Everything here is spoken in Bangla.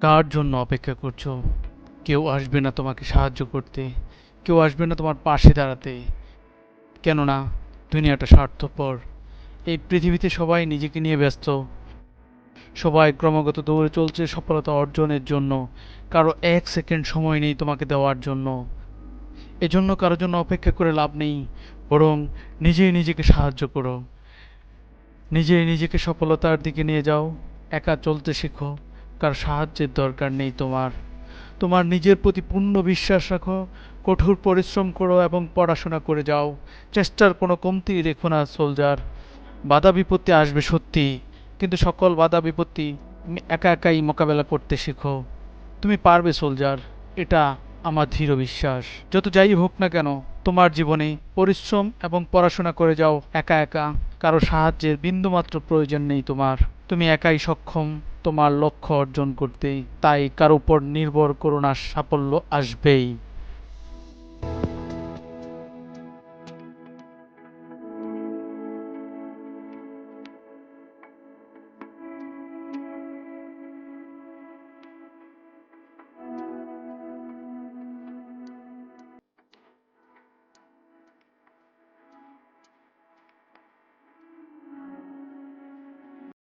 কার জন্য অপেক্ষা করছ? কেউ আসবে না তোমাকে সাহায্য করতে। কেউ আসবে না তোমার পাশে দাঁড়াতে। কেননা, দুনিয়াটা স্বার্থপর। এই পৃথিবীতে সবাই নিজেকে নিয়ে ব্যস্ত। সবাই ক্রমাগত দৌড়ে চলছে সফলতা অর্জনের জন্য। কারও এক সেকেন্ড সময় নেই তোমাকে দেওয়ার জন্য। এজন্য কারোর জন্য অপেক্ষা করে লাভ নেই। বরং নিজেই নিজেকে সাহায্য করো। নিজেই নিজেকে সফলতার দিকে নিয়ে যাও। একা চলতে শেখো। কার সাহায্যের দরকার নেই তোমার। তোমার নিজের প্রতি পূর্ণ বিশ্বাস রাখো, কঠোর পরিশ্রম করো এবং পড়াশোনা করে যাও। চেষ্টার কোনো কমতি রেখো না, সোলজার। বাধা বিপত্তি আসবে সত্যি, কিন্তু সকল বাধা বিপত্তি একা একাই মোকাবেলা করতে শেখো। তুমি পারবে, সোলজার। এটা আমার দৃঢ় বিশ্বাস। যত যাই হোক না কেন, তোমার জীবনে পরিশ্রম এবং পড়াশোনা করে যাও একা একা। কারও সাহায্যের বিন্দুমাত্র প্রয়োজন নেই তোমার। তুমি একাই সক্ষম, তোমার লক্ষ্য অর্জন করতে, তাই কার উপর নির্ভর করো না সাফল্য আসবেই।